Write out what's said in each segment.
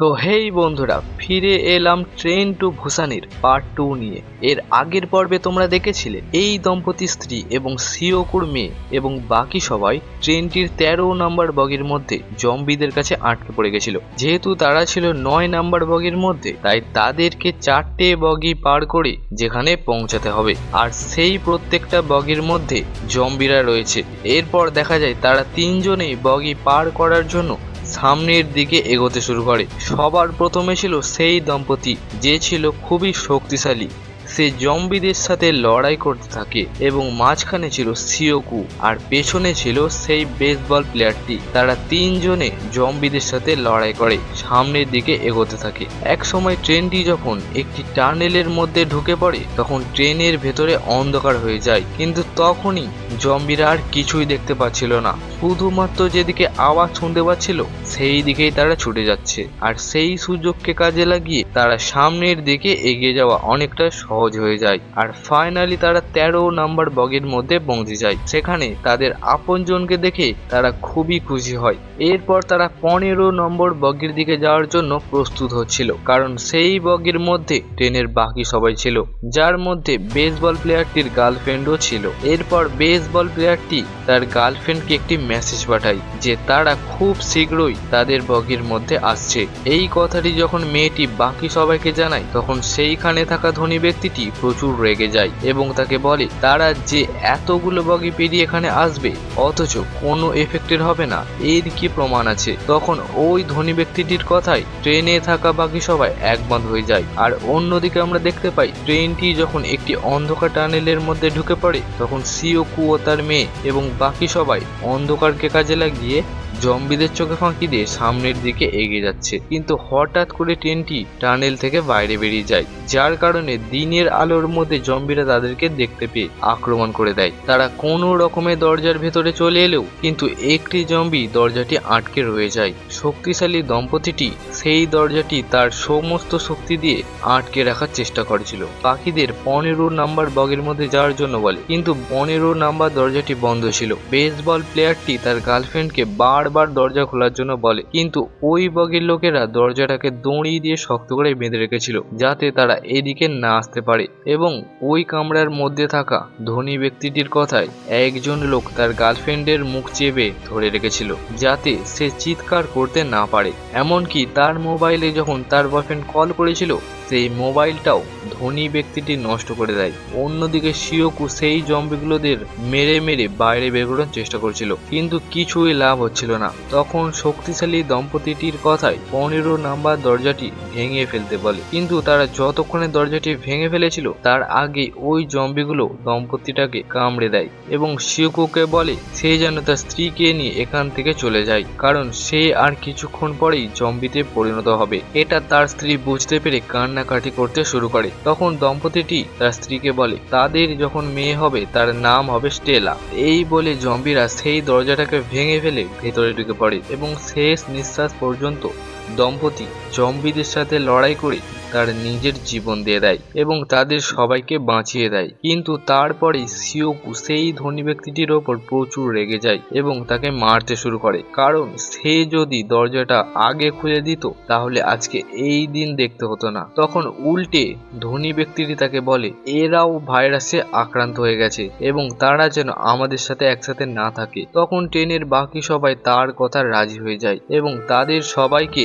তো হেই বন্ধুরা, ফিরে এলাম ট্রেন টু ভুসানির পার্ট টু নিয়ে। এর আগের পর্বে তোমরা দেখেছিলে, এই দম্পতি স্ত্রী এবং সিওকুর মেয়ে এবং বাকি সবাই ট্রেনটির তেরো নম্বর বগির মধ্যে জম্বিদের কাছে আটকে পড়ে গেছিল। যেহেতু তারা ছিল নয় নম্বর বগির মধ্যে, তাই তাদেরকে চারটে বগি পার করে যেখানে পৌঁছাতে হবে। আর সেই প্রত্যেকটা বগির মধ্যে জম্বিরা রয়েছে। এরপর দেখা যায় তারা তিনজনেই বগি পার করার জন্য সামনের দিকে এগোতে শুরু করে। সবার প্রথমে ছিল সেই দম্পতি যে ছিল খুবই শক্তিশালী। সে জম্বিদের সাথে লড়াই করতে থাকে এবং মাঝখানে ছিল সিওকু আর পেছনে ছিল সেই বেসবল প্লেয়ারটি তারা তিনজনে জম্বিদের সাথে লড়াই করে, সামনের দিকে এগোতে থাকে। এক সময় ট্রেনটি যখন একটি টানেলের মধ্যে ঢুকে পড়ে, তখন ট্রেনের ভেতরে অন্ধকার হয়ে যায়। কিন্তু তখনই জম্বিরা আর কিছুই দেখতে পাচ্ছিল না। শুধুমাত্র যেদিকে আওয়াজ শুনতে পাচ্ছিল, সেই দিকেই তারা ছুটে যাচ্ছে। আর সেই সুযোগকে কাজে লাগিয়ে তারা সামনের দিকে এগিয়ে যাওয়া অনেকটা হয়ে যায়। আর ফাইনালি তারা তেরো নাম্বার বগের মধ্যে পৌঁছে যায়। সেখানে তাদের আপনজনকে দেখে তারা খুবই খুশি হয়। এরপর তারা পনেরো নম্বর বগের দিকে যাওয়ার জন্য প্রস্তুত হচ্ছিল। কারণ সেই বগের মধ্যে ট্রেনের বাকি সবাই ছিল। যার মধ্যে বেসবল প্লেয়ারটির গার্লফ্রেন্ডও ছিল। এরপর বেসবল প্লেয়ারটি তার গার্লফ্রেন্ডকে একটি মেসেজ পাঠায় যে তারা খুব শীঘ্রই তাদের বগির মধ্যে আসছে। এই কথাটি যখন মেয়েটি বাকি সবাইকে জানায়, তখন সেইখানে থাকা ধনী ব্যক্তিটি প্রচুর রেগে যায় এবং তাকে বলে, তারা যে এতগুলো বগি পেরিয়ে এখানে আসবে, অথচ কোনো এফেক্টের হবে না। এর কি প্রমাণ আছে? তখন ওই ধনী ব্যক্তিটির কথায় ট্রেনে থাকা বাকি সবাই একমত হয়ে যায়। আর অন্যদিকে আমরা দেখতে পাই, ট্রেনটি যখন একটি অন্ধকার টানেলের মধ্যে ঢুকে পড়ে, তখন সিওকু ও তার মেয়ে এবং বাকি সবাই অন্ধকারকে কাজে লাগিয়ে জম্বিদের চোখে ফাঁকি দিয়ে সামনের দিকে এগিয়ে যাচ্ছে। কিন্তু হঠাৎ করে ট্রেনটি টানেল থেকে বাইরে বেরিয়ে যায়, যার কারণে দিনের আলোর মধ্যে জম্বিরা তাদেরকে দেখতে পেয়ে আক্রমণ করে দেয়। তারা কোনো রকমে দরজার ভেতরে চলে এলেও কিন্তু একটি জম্বি দরজাটি আটকে রয়ে যায়। শক্তিশালী দম্পতিটি সেই দরজাটি তার সমস্ত শক্তি দিয়ে আটকে রাখার চেষ্টা করেছিল। পাখিদের পনেরো নাম্বার বগের মধ্যে যাওয়ার জন্য বলে, কিন্তু পনেরো নাম্বার দরজাটি বন্ধ ছিল। বেসবল প্লেয়ারটি তার গার্লফ্রেন্ডকে বারবার দরজা খোলার জন্য বলে। কিন্তু ওই বগের লোকেরা দরজাটাকে দড়ি দিয়ে শক্ত করে বেঁধে রেখেছিল, যাতে তারা এদিকে না আসতে পারে। এবং ওই কামরার মধ্যে থাকা ধনী ব্যক্তিটির কথায় একজন লোক তার গার্লফ্রেন্ডের মুখ চেপে ধরে রেখেছিল, যাতে সে চিৎকার করতে না পারে। এমনকি তার মোবাইলে যখন তার বয়ফ্রেন্ড কল করেছিল, সেই মোবাইলটাও ধনী ব্যক্তিটি নষ্ট করে দেয়। অন্যদিকে শিওকু সেই জম্বিগুলোদের মেরে মেরে বাইরে বের করার চেষ্টা করছিল, কিন্তু কিছুই লাভ হচ্ছিল না। তখন শক্তিশালী দম্পতিটির কথায় পনেরো নাম্বার দরজাটি ভেঙে ফেলতে বলে। কিন্তু তারা যতক্ষণে দরজাটি ভেঙে ফেলেছিল, তার আগে ওই জম্বিগুলো দম্পতিটাকে কামড়ে দেয় এবং শিওকুকে বলে, সে যেন তার স্ত্রীকে নিয়ে এখান থেকে চলে যায়, কারণ সে আর কিছুক্ষণ পরেই জম্বিতে পরিণত হবে। এটা তার স্ত্রী বুঝতে পেরে কান্নাকাটি করতে শুরু করে। তখন দম্পতিটি তার স্ত্রীকে বলে, তাদের যখন মেয়ে হবে, তার নাম হবে স্টেলা। এই বলে জম্বিরা সেই দরজাটাকে ভেঙে ফেলে ভেতরে ঢুকে পড়ে এবং শেষ নিঃশ্বাস পর্যন্ত দম্পতি জম্বিদের সাথে লড়াই করে তার নিজের জীবন দিয়ে দেয় এবং তাদের সবাইকে বাঁচিয়ে দেয়। কিন্তু তারপরে সিওকু সেই ধনী ব্যক্তিটির ওপর প্রচুর রেগে যায় এবং তাকে মারতে শুরু করে। কারণ সে যদি দরজাটা আগে খুলে দিত, তাহলে আজকে এই দিন দেখতে হতো না। তখন উল্টে ধনী ব্যক্তিটি তাকে বলে, এরাও ভাইরাসে আক্রান্ত হয়ে গেছে এবং তারা যেন আমাদের সাথে একসাথে না থাকে। তখন ট্রেনের বাকি সবাই তার কথা রাজি হয়ে যায় এবং তাদের সবাইকে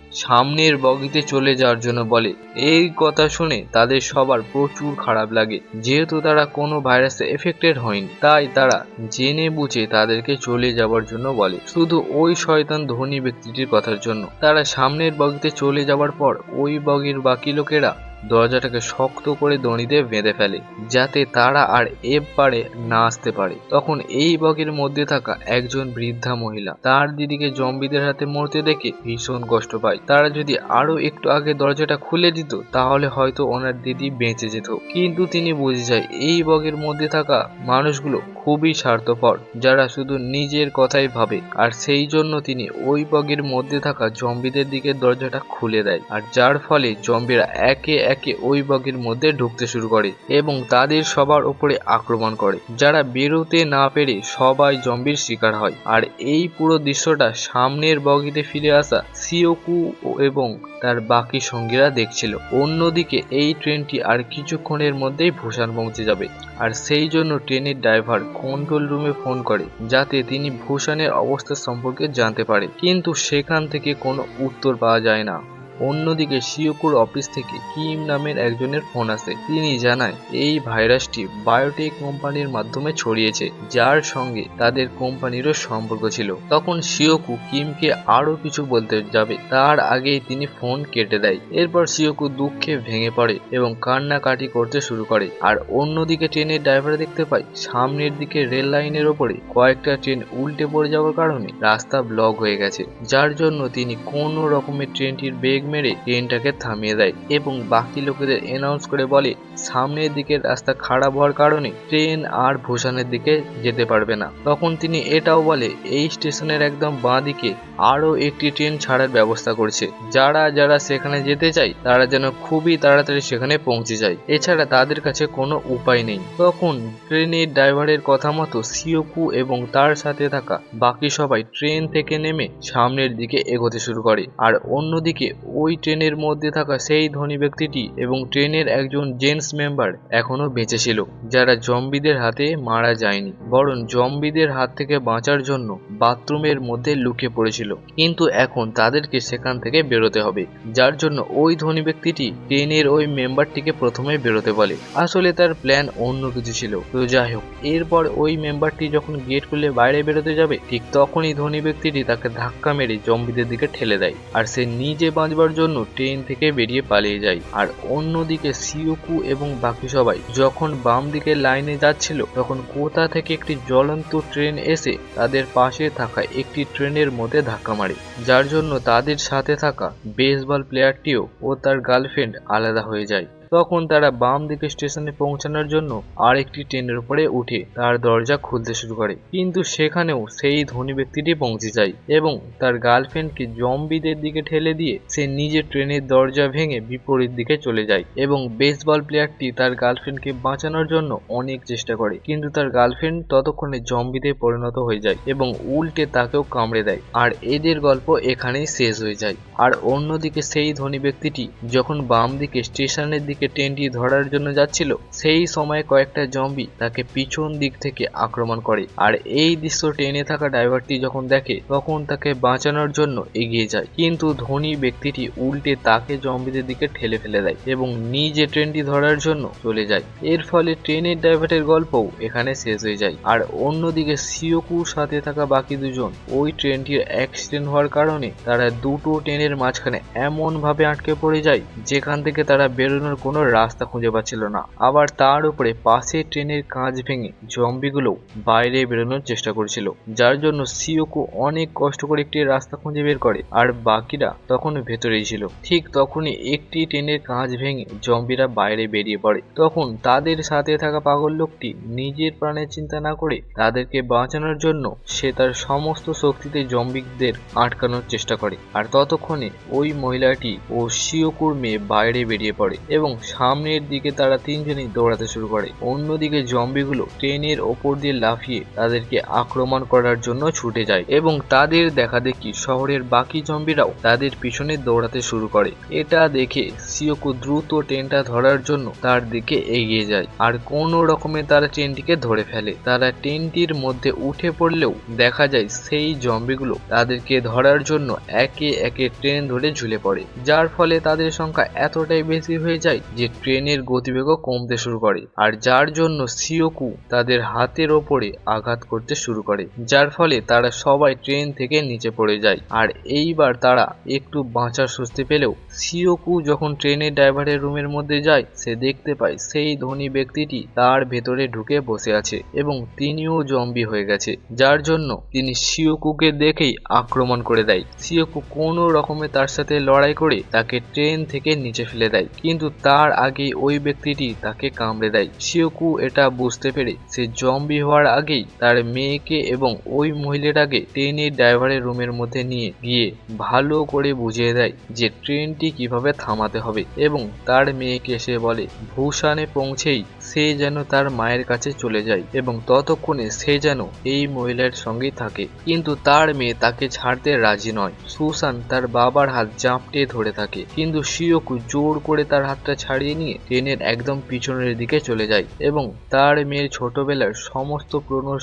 সামনের বগিতে চলে যাওয়ার জন্য বলে। এই কথা শুনে তাদের সবার প্রচুর খারাপ লাগে। যেহেতু তারা কোনো ভাইরাসে এফেক্টেড হয়নি, তাই তারা জেনে বুঝে তাদেরকে চলে যাওয়ার জন্য বলে। শুধু ওই শয়তান ধনী ব্যক্তিটির কথার জন্য। তারা সামনের বগিতে চলে যাওয়ার পর ওই বগির বাকি লোকেরা দরজাটাকে শক্ত করে দড়িতে বেঁধে ফেলে, যাতে তারা আর এবারে না আসতে পারে। তখন এই বগের মধ্যে থাকা একজন বৃদ্ধা মহিলা তার দিদিকে জম্বিদের হাতে মরতে দেখে ভীষণ কষ্ট পায়। তারা যদি আরও একটু আগে দরজাটা খুলে দিত, তাহলে হয়তো ওনার দিদি বেঁচে যেত। কিন্তু তিনি বুঝে যায়, এই বগের মধ্যে থাকা মানুষগুলো খুবই স্বার্থপর, যারা শুধু নিজের কথাই ভাবে। আর সেই জন্য তিনি ওই বগের মধ্যে থাকা জম্বিদের দিকে দরজাটা খুলে দেয়। আর যার ফলে জম্বিরা একে একে ওই বগের মধ্যে ঢুকতে শুরু করে এবং তাদের সবার উপরে আক্রমণ করে। যারা বেরোতে না পেরে সবাই জম্বির শিকার হয়। আর এই পুরো দৃশ্যটা সামনের বগিতে ফিরে আসা সিওকু এবং তার বাকি সঙ্গীরা দেখছিল। অন্যদিকে এই ট্রেনটি আর কিছুক্ষণের মধ্যেই ভূষণ পৌঁছে যাবে। আর সেই জন্য ট্রেনের ড্রাইভার কন্ট্রোল রুমে ফোন করে, যাতে তিনি ভূষণের অবস্থা সম্পর্কে জানতে পারে। কিন্তু সেখান থেকে কোনো উত্তর পাওয়া যায় না। অন্যদিকে শিওকুর অফিস থেকে কিম নামের একজনের ফোন আসে। তিনি জানায়, এই ভাইরাসটি বায়োটেক কোম্পানির মাধ্যমে ছড়িয়েছে, যার সঙ্গে তাদের কোম্পানিরও সম্পর্ক ছিল। তখন শিওকু কিমকে আরও কিছু বলতে যাবে। তার আগেই তিনি ফোন কেটে দেয়। এরপর শিওকু দুঃখে ভেঙে পড়ে এবং কান্নাকাটি করতে শুরু করে। আর অন্যদিকে ট্রেনের ড্রাইভার দেখতে পায়, সামনের দিকে রেল লাইনের ওপরে কয়েকটা ট্রেন উল্টে পড়ে যাওয়ার কারণে রাস্তা ব্লক হয়ে গেছে। যার জন্য তিনি কোনো রকমের ট্রেনটির বেগ মেরে ট্রেনটাকে থামিয়ে দেয় এবং বাকি লোকেদের অ্যানাউন্স করে বলে, সামনের দিকের রাস্তা খারাপ হওয়ার কারণে ট্রেন আর ভূষণের দিকে যেতে পারবে না। তখন তিনি এটাও বলে, এই স্টেশনের একদম বাঁ দিকে আরও একটি ট্রেন ছাড়ার ব্যবস্থা করছে। যারা যারা সেখানে যেতে চায়, তারা যেন খুবই তাড়াতাড়ি সেখানে পৌঁছে যায়। এছাড়া তাদের কাছে কোনো উপায় নেই। তখন ট্রেনের ড্রাইভারের কথা মতো সিওকু এবং তার সাথে থাকা বাকি সবাই ট্রেন থেকে নেমে সামনের দিকে এগোতে শুরু করে। আর অন্যদিকে ওই ট্রেনের মধ্যে থাকা সেই ধনী ব্যক্তিটি এবং ট্রেনের একজন জেন্টস মেম্বার এখনও বেঁচে ছিল, যারা জম্বিদের হাতে মারা যায়নি। বরং জম্বিদের হাত থেকে বাঁচার জন্য বাথরুমের মধ্যে লুকিয়ে পড়েছিল। কিন্তু এখন তাদেরকে সেখান থেকে বেরোতে হবে, যার জন্য ওই ধনী ব্যক্তিটি ট্রেনের ওই মেম্বারটিকে প্রথমে বেরোতে বলে। আসলে তার প্ল্যান অন্য কিছু ছিল। তো যাই হোক, এরপর ওই মেম্বারটি যখন গেট খুলে বাইরে বেরোতে যাবে, ঠিক তখনই ধনী ব্যক্তিটি তাকে ধাক্কা মেরে জম্বিদের দিকে ঠেলে দেয়। আর সে নিজে বাঁচবার জন্য ট্রেন থেকে বেরিয়ে পালিয়ে যায় আর অন্যদিকে সিওকু এবং বাকি সবাই যখন বাম দিকে লাইনে যাচ্ছিল, তখন কোথা থেকে একটি জ্বলন্ত ট্রেন এসে তাদের পাশে থাকা একটি ট্রেনের মধ্যে ধাক্কা মারে। যার জন্য তাদের সাথে থাকা বেসবল প্লেয়ারটিও ও তার গার্লফ্রেন্ড আলাদা হয়ে যায়। তখন তারা বাম দিকে স্টেশনে পৌঁছানোর জন্য আরেকটি ট্রেনের উপরে উঠে তার দরজা খুলতে শুরু করে। কিন্তু সেখানেও সেই ধনী ব্যক্তিটি পৌঁছে যায় এবং তার গার্লফ্রেন্ডকে জম্বিদের দিকে ঠেলে দিয়ে সে নিজে ট্রেনের দরজা ভেঙে বিপরীত দিকে চলে যায় এবং বেসবল প্লেয়ারটি তার গার্লফ্রেন্ডকে বাঁচানোর জন্য অনেক চেষ্টা করে। কিন্তু তার গার্লফ্রেন্ড ততক্ষণে জম্বিতে পরিণত হয়ে যায় এবং উল্টে তাকেও কামড়ে দেয়। আর এদের গল্প এখানেই শেষ হয়ে যায়। আর অন্যদিকে সেই ধনী ব্যক্তিটি যখন বাম দিকে স্টেশনের দিকে ট্রেনটি ধরার জন্য যাচ্ছিল, সেই সময় কয়েকটা জম্বি তাকে পিছন দিক থেকে আক্রমণ করে। আর এই দৃশ্য ট্রেনে থাকা ড্রাইভারটি যখন দেখে, তখন তাকে বাঁচানোর জন্য এগিয়ে যায়। কিন্তু ধনী ব্যক্তিটি উল্টে তাকে জম্বিদের দিকে ঠেলে ফেলে দেয় এবং নিজে ট্রেনটি ধরার জন্য চলে যায়। এর ফলে ট্রেনের ড্রাইভারের গল্পও এখানে শেষ হয়ে যায়। আর অন্যদিকে সিওকুর সাথে থাকা বাকি দুজন, ওই ট্রেনটির অ্যাক্সিডেন্ট হওয়ার কারণে তারা দুটো ট্রেনের মাঝখানে এমন ভাবে আটকে পড়ে যায়, যেখান থেকে তারা বেরোনোর কোনো রাস্তা খুঁজে পাচ্ছিল না। আবার তার উপরে পাশে ট্রেনের কাঁচ ভেঙে জম্বিগুলো বাইরে বেরোনোর চেষ্টা করছিল, যার জন্য সিওকু অনেক কষ্ট করে একটি রাস্তা খুঁজে বের করে আর বাকিরা তখন ভেতরেই ছিল। ঠিক তখনই একটি ট্রেনের কাঁচ ভেঙে জম্বিরা বাইরে বেরিয়ে পড়ে। তখন তাদের সাথে থাকা পাগল লোকটি নিজের প্রাণের চিন্তা না করে তাদেরকে বাঁচানোর জন্য সে তার সমস্ত শক্তিতে জম্বিকদের আটকানোর চেষ্টা করে। আর ততক্ষণে ওই মহিলাটি ও শিওকুর মেয়ে বাইরে বেরিয়ে পড়ে এবং সামনের দিকে তারা তিনজনই দৌড়াতে শুরু করে। অন্যদিকে জম্বিগুলো ট্রেনের ওপর দিয়ে লাফিয়ে তাদেরকে আক্রমণ করার জন্য ছুটে যায় এবং তাদের দেখা দেখি শহরের বাকি জম্বিরাও তাদের পিছনে দৌড়াতে শুরু করে। এটা দেখে সিওকু দ্রুত ট্রেনটা ধরার জন্য তার দিকে এগিয়ে যায় আর কোনো রকমে তারা ট্রেনটিকে ধরে ফেলে। তারা ট্রেনটির মধ্যে উঠে পড়লেও দেখা যায় সেই জম্বিগুলো তাদেরকে ধরার জন্য একে একে ট্রেন ধরে ঝুলে পড়ে। যার ফলে তাদের সংখ্যা এতটাই বেশি হয়ে যায় যে ট্রেনের গতিবেগও কমতে শুরু করে, আর যার জন্য সিওকু তাদের হাতের ওপরে আঘাত করতে শুরু করে, যার ফলে তারা সবাই ট্রেন থেকে নিচে পড়ে যায়। আর এইবার তারা একটু বাঁচার স্বস্তি পেলেও সিওকু যখন ট্রেনের ড্রাইভারের রুমের মধ্যে যায়, সে দেখতে পায় সেই ধনী ব্যক্তিটি তার ভেতরে ঢুকে বসে আছে এবং তিনিও জম্বি হয়ে গেছে, যার জন্য তিনি সিওকুকে দেখেই আক্রমণ করে দেয়। সিওকু কোনো রকমে তার সাথে লড়াই করে তাকে ট্রেন থেকে নিচে ফেলে দেয়, কিন্তু তার তার আগে ওই ব্যক্তিটি তাকে কামড়ে দেয়। শিওকু এটা বুঝতে পেরে সে জম্বি হওয়ার আগেই তার মেয়েকে এবং ওই মহিলাটাকে ট্রেনের ড্রাইভারের রুমের মধ্যে নিয়ে গিয়ে ভালো করে বুঝিয়ে দেয় যে ট্রেনটি কীভাবে থামাতে হবে এবং তার মেয়েকে সে বলে ভূষানে পৌঁছেই সে যেন তার মায়ের কাছে চলে যায় এবং ততক্ষণে সে যেন এই মহিলার সঙ্গেই থাকে। কিন্তু তার মেয়ে তাকে ছাড়তে রাজি নয়। সুসান তার বাবার হাত জাঁপটে ধরে থাকে। কিন্তু শিওকু জোর করে তার হাতটা ছাড়িয়ে নিয়ে ট্রেনের একদম পিছনের দিকে চলে যায় এবং তার মেয়ের ছোটবেলার সমস্ত পুরনো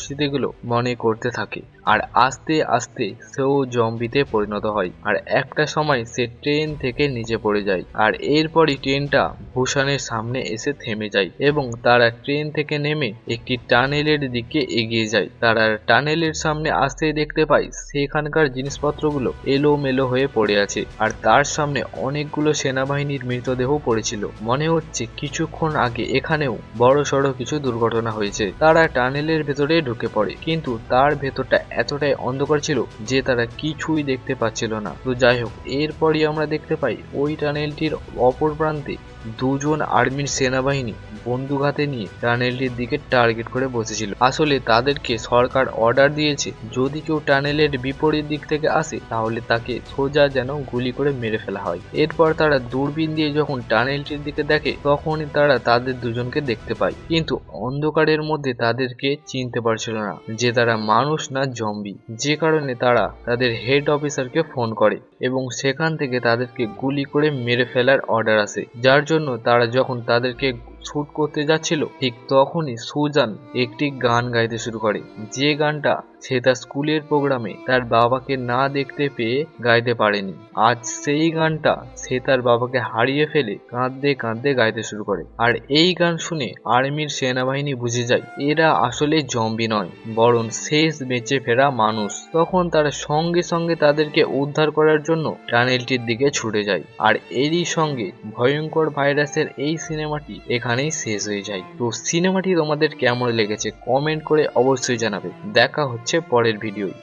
মনে করতে থাকে। আর আস্তে আস্তে সেও জম্বিতে পরিণত হয়। আর একটা সময় সে ট্রেন থেকে নিচে পড়ে যায় আর এরপরই ট্রেনটা ভূষণের সামনে এসে থেমে যায় এবং তারা ট্রেন থেকে নেমে একটি টানেলের দিকে এগিয়ে যায়। তারা টানেলের সামনে আসতেই দেখতে পায় সেখানকার জিনিসপত্রগুলো এলোমেলো হয়ে পড়ে আছে। আর তার সামনে অনেকগুলো সেনাবাহিনীর মৃতদেহ পড়েছিল। মনে হচ্ছে কিছুক্ষণ আগে এখানেও বড় সড়ো কিছু দুর্ঘটনা হয়েছে। তারা টানেলের ভেতরে ঢুকে পড়ে, কিন্তু তার ভেতরটা এতটাই অন্ধকার ছিল যে তারা কিছুই দেখতে পাচ্ছিল না। তো যাই হোক, এরপরই আমরা দেখতে পাই ওই টানেলটির অপর প্রান্তে দুজন আর্মির সেনাবাহিনী বন্দুক হাতে নিয়ে টানেলটির দিকে টার্গেট করে বসেছিল। আসলে তাদেরকে সরকার অর্ডার দিয়েছে, যদি কেউ টানেলের বিপরীত দিক থেকে আসে, তাহলে তাকে সোজা যেন গুলি করে মেরে ফেলা হয়। এরপর তারা দূরবীন দিয়ে যখন টানেলটির দিকে দেখে, তখনই তারা তাদের দুজনকে দেখতে পায়। কিন্তু অন্ধকারের মধ্যে তাদেরকে চিনতে পারছিল না যে তারা মানুষ না জম্বি। যে কারণে তারা তাদের হেড অফিসারকে ফোন করে এবং সেখান থেকে তাদেরকে গুলি করে মেরে ফেলার অর্ডার আসে, যার জন্য তারা যখন তাদেরকে শুট করতে যাচ্ছিল, ঠিক তখনই সুজান একটি গান গাইতে শুরু করে। যে গানটা সে তার স্কুলের প্রোগ্রামে তার বাবাকে না দেখতে পেয়ে গাইতে পারেনি, আজ সেই গানটা সে তার বাবাকে হারিয়ে ফেলে কাঁদতে কাঁদতে গাইতে শুরু করে। আর এই গান শুনে আর্মির সেনাবাহিনী বুঝে যায়, এরা আসলে জম্বি নয়, বরং শেষ বেঁচে ফেরা মানুষ। তখন তারা সঙ্গে সঙ্গে তাদেরকে উদ্ধার করার জন্য টানেলটির দিকে ছুটে যায়। আর এরই সঙ্গে ভয়ঙ্কর ভাইরাসের এই সিনেমাটি এখানেই শেষ হয়ে যায়। তো সিনেমাটি তোমাদের কেমন লেগেছে? কমেন্ট করে অবশ্যই জানাবে। দেখা হচ্ছে পরের ভিডিওয়